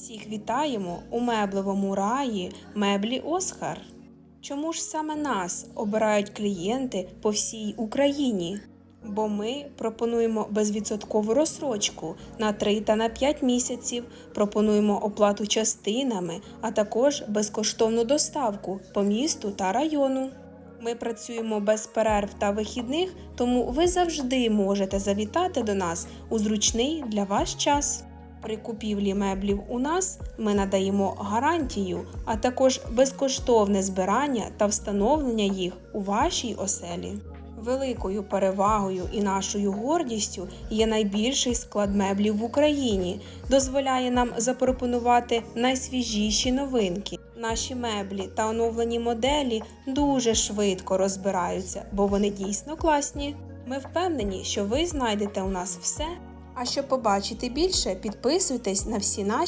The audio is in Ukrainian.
Всіх вітаємо у меблевому раї меблі Оскар. Чому ж саме нас обирають клієнти по всій Україні? Бо ми пропонуємо безвідсоткову розсрочку на 3 та на 5 місяців, пропонуємо оплату частинами, а також безкоштовну доставку по місту та району. Ми працюємо без перерв та вихідних, тому ви завжди можете завітати до нас у зручний для вас час. При купівлі меблів у нас ми надаємо гарантію, а також безкоштовне збирання та встановлення їх у вашій оселі. Великою перевагою і нашою гордістю є найбільший склад меблів в Україні, дозволяє нам запропонувати найсвіжіші новинки. Наші меблі та оновлені моделі дуже швидко розбираються, бо вони дійсно класні. Ми впевнені, що ви знайдете у нас все. А щоб побачити більше, підписуйтесь на всі наші.